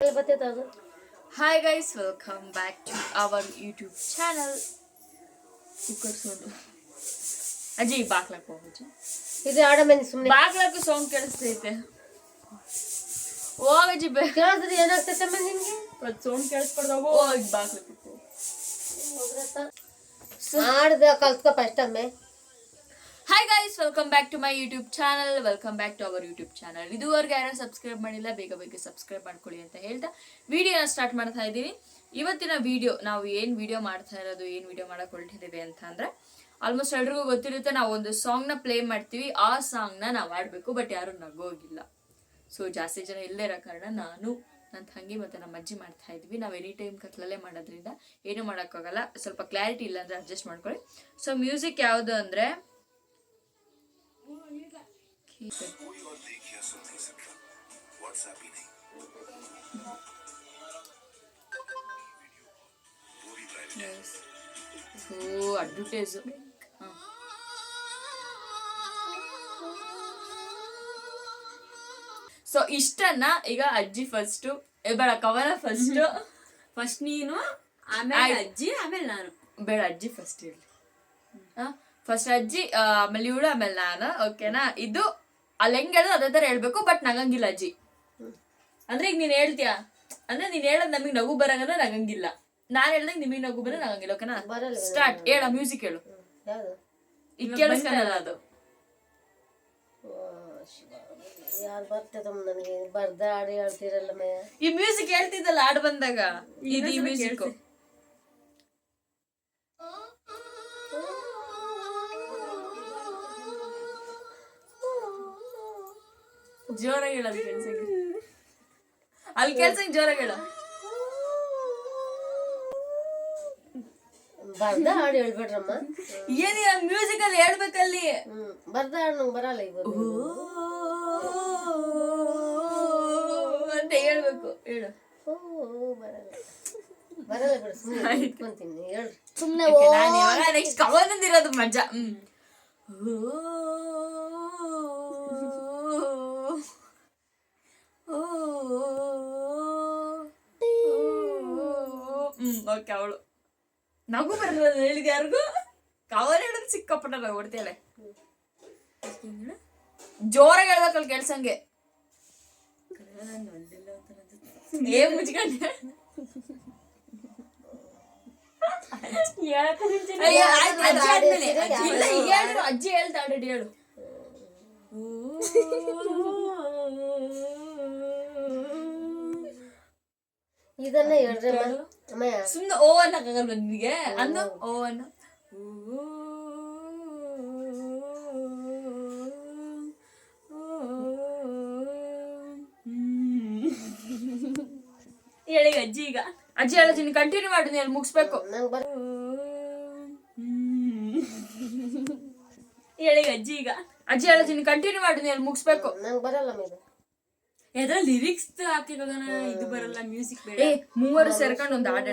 ಎಲ್ಲಿ ಬರ್ತೈತೆ ಅದು hi guys welcome back to our YouTube channel cooker sound ಅಜ್ಜಿ ಬಾಗ್ಲಕ್ ಹೋಗಜ್ಜಿ ಇದು ಆಡ ಮಂದಿ ಸುಮ್ಮನೆ ಬಾಗ್ಲಕ್ಕೂ ಸೌಂಡ್ ಕೇಳಿಸ್ತೈತೆ ಹೋಗಜ್ಜಿ ಬೇ ಕೇಳಿದ್ರೆ ಏನಾಗ್ತೈತೆ ಅಮ್ಮ ನಿನ್ಗೆ ಸೌಂಡ್ ಕೇಳಿಸ್ಕೊಡ್ದಾಗ ಹೋಗಿ ಬಾಗ್ಲಕ್ಕೆ ಆಡ್ದ ಕಲ್ತ್ಕೊ ಫಸ್ಟ್ ಒಮ್ಮೆ hi guys welcome back to my YouTube channel welcome back to our YouTube channel ಇದುವರೆಗೆ ಯಾರು ಸಬ್ಸ್ಕ್ರೈಬ್ ಮಾಡಿಲ್ಲ, ಬೇಗ ಬೇಗ ಸಬ್ಸ್ಕ್ರೈಬ್ ಮಾಡ್ಕೊಳ್ಳಿ ಅಂತ ಹೇಳ್ತಾ ವಿಡಿಯೋನ ಸ್ಟಾರ್ಟ್ ಮಾಡ್ತಾ ಇದ್ದೀನಿ. ಇವತ್ತಿನ ವಿಡಿಯೋ ನಾವು ಏನು ವಿಡಿಯೋ ಮಾಡ್ತಾ ಇರೋದು, ಏನು ವಿಡಿಯೋ ಮಾಡಕ್ ಹೊರಟಿದ್ದೀವಿ ಅಂತ ಅಂದರೆ ಆಲ್ಮೋಸ್ಟ್ ಎಲ್ರಿಗೂ ಗೊತ್ತಿರುತ್ತೆ, ನಾವು ಒಂದು ಸಾಂಗ್ನ ಪ್ಲೇ ಮಾಡ್ತೀವಿ. ಆ ಸಾಂಗ್ನ ನಾವು ಆಡಬೇಕು ಬಟ್ ಯಾರು ನಗೋಗಿಲ್ಲ. ಸೊ ಜಾಸ್ತಿ ಜನ ಇಲ್ಲದೇ ಇರೋ ಕಾರಣ ನಾನು ನನ್ನ ತಂಗಿ ಮತ್ತು ನಮ್ಮ ಅಜ್ಜಿ ಮಾಡ್ತಾ ಇದ್ವಿ. ನಾವು ಎನಿ ಟೈಮ್ ಕತ್ಲಲ್ಲೇ ಮಾಡೋದ್ರಿಂದ ಏನು ಮಾಡೋಕ್ಕಾಗಲ್ಲ. ಸ್ವಲ್ಪ ಕ್ಲಾರಿಟಿ ಇಲ್ಲ ಅಂದರೆ ಅಡ್ಜಸ್ಟ್ ಮಾಡ್ಕೊಳ್ಳಿ. ಸೊ ಮ್ಯೂಸಿಕ್ ಯಾವುದು ಅಂದರೆ कोई और देख या सुन नहीं सकता व्हाट्सएप ही नहीं वो भी प्राइवेट ಓ ಅಡ್ವರ್ಟೈಸ್ ಸೊ ಇಷ್ಟನ್ನ ಈಗ ಅಜ್ಜಿ ಫಸ್ಟ್ ಬೇಡ ಕವನ ಫಸ್ಟ್ ಫಸ್ಟ್ ನೀನು ಆಮೇಲೆ ಆಯ್ತು. ಅಜ್ಜಿ ಆಮೇಲೆ ನಾನು ಬೇಡ ಅಜ್ಜಿ ಫಸ್ಟ್ ಇರ್ಲಿ ಫಸ್ಟ್ ಅಜ್ಜಿ ಆ, ಆಮೇಲೆ ಇವಳು ಆಮೇಲೆ ನಾನು ಓಕೆನಾ ಇದು ಅಲ್ಲಿ ಹೆಂಗ್ ಹೇಳೋದು ಅದೇ ತರ ಹೇಳ್ಬೇಕು ಬಟ್ ನಗಂಗಿಲ್ಲ ಅಜ್ಜಿ. ಅಂದ್ರೆ ಈಗ ನೀನ್ ಹೇಳ್ತೀಯಾ? ಅಂದ್ರೆ ನೀನ್ ಹೇಳೋದ್ ನಮಗೆ ನಗು ಬರಂಗಂದ್ರೆ ನಗಂಗಿಲ್ಲ. ನಾನ್ ಹೇಳ್ದಂಗ್ ನಿಮಗ್ ನಗು ಬರ ನಗಂಗಿಲ್ಲ ಓಕೆನಾ ಬರಲ್ಲ ಸ್ಟಾರ್ಟ್ ಹೇಳ ಮ್ಯೂಸಿಕ್ ಹೇಳು. ಯಾವುದು? ಈಗ ಕೇಳಿಸ್ಕೊಳ್ಳಲ್ಲ ಅದು. ಯಾರು ಬರ್ತದಮ್ಮ ನನಗೆ? ಬರ್ದ ಆಡಿ ಹೇಳ್ತೀರಲ್ಲ ಮಯ್ಯ ಈ ಮ್ಯೂಸಿಕ್ ಹೇಳ್ತಿದ್ದಲ್ಲ ಹಾಡ್ ಬಂದಾಗ? ಇದು ಈ ಮ್ಯೂಸಿಕ್ ಜೋರಾಗಿ ಹೇಳೋದು ಕೆಲ್ಸಕ್ಕೆ ಅಲ್ಲಿ ಕೆಲ್ಸಕ್ಕೆ ಜೋರಾಗಿ ಹೇಳ. ಬರ್ದ ಹಾಡು ಹೇಳ್ಬೇಡ್ರಮ್ಮ. ಏನಿ ಮ್ಯೂಸಿಕ್ ಅಲ್ಲಿ ಹೇಳ್ಬೇಕಲ್ಲಿ. ಬರ್ದ ಹಾಡು ನಂಗೆ ಬರಲ್ಲ ಈಗ ಅಂತ ಹೇಳ್ಬೇಕು. ಹೇಳು. ಬರಲ್ಲ. ಬರಲ್ಲ ಬಿಡು ಸುಮ್ಮನೆ ಇಟ್ಕೊಂತೀನಿ ಹೇಳು ಸುಮ್ಮನೆ ನಾನು ಇವಾಗ ನೆಕ್ಸ್ಟ್ ಕವನದಿರೋದು ಮಜಾ. ಹ್ಮ್. ಹ್ಮ್ ಓಕೆ ಅವಳು. ನಗು ಬರಲ್ಲ ಹೇಳಿದ ಯಾರಿಗೂ? ಕವರ್ ಹೇಳೋದು ಸಿಕ್ಕಾಪಟ್ಟ ನಾವು ಹೊಡ್ತೇಳೆ ಜೋರಾಗಿ ಹೇಳ್ಬೇಕಲ್ಲ ಕೆಲ್ಸಂಗೆ ಏ ಮುಚ್ಕೊಂಡೆ. ಹೇಳಿದ್ರು, ಅಜ್ಜಿ. ಹೇಳ್ತಾ ಆಲ್ರೆಡಿ ಹೇಳು. ಇದನ್ನ ಹೇಳ್ರಿ ಅಮ್ಮ. ಅಮ್ಮಯ್ಯ ಸುಮ್ನೆ ಓ ಅನ್ನಕ್ಕಾಗಲ್ವ ನಿನಗೆ? ಅನ್ನು ಓ ಅನ್ನು. ಹೇಳಿ ಅಜ್ಜಿ ಈಗ. ಅಜ್ಜಿ ಹೇಳ್ತೀನಿ ಕಂಟಿನ್ಯೂ ಮಾಡಿ ನೀನು ಮುಗಿಸ್ಬೇಕು. ಹೇಳಿ ಅಜ್ಜಿ ಈಗ. ಅಜ್ಜಿ ಹೇಳ್ತೀನಿ ಕಂಟಿನ್ಯೂ ಮಾಡಿ ನೀನು ಮುಗಿಸ್ಬೇಕು. ನಂಗೆ ಬರಲ್ಲ ಇದು ಎದ್ರ ಲಿರಿಕ್ಸ್ ಹಾಕಿವಾಗ ಇದು ಬರಲ್ಲ ಮ್ಯೂಸಿಕ್ ಬೇಡ. ಏ ಮೂವರು ಸೇರ್ಕೊಂಡು ಒಂದು ಹಾಡು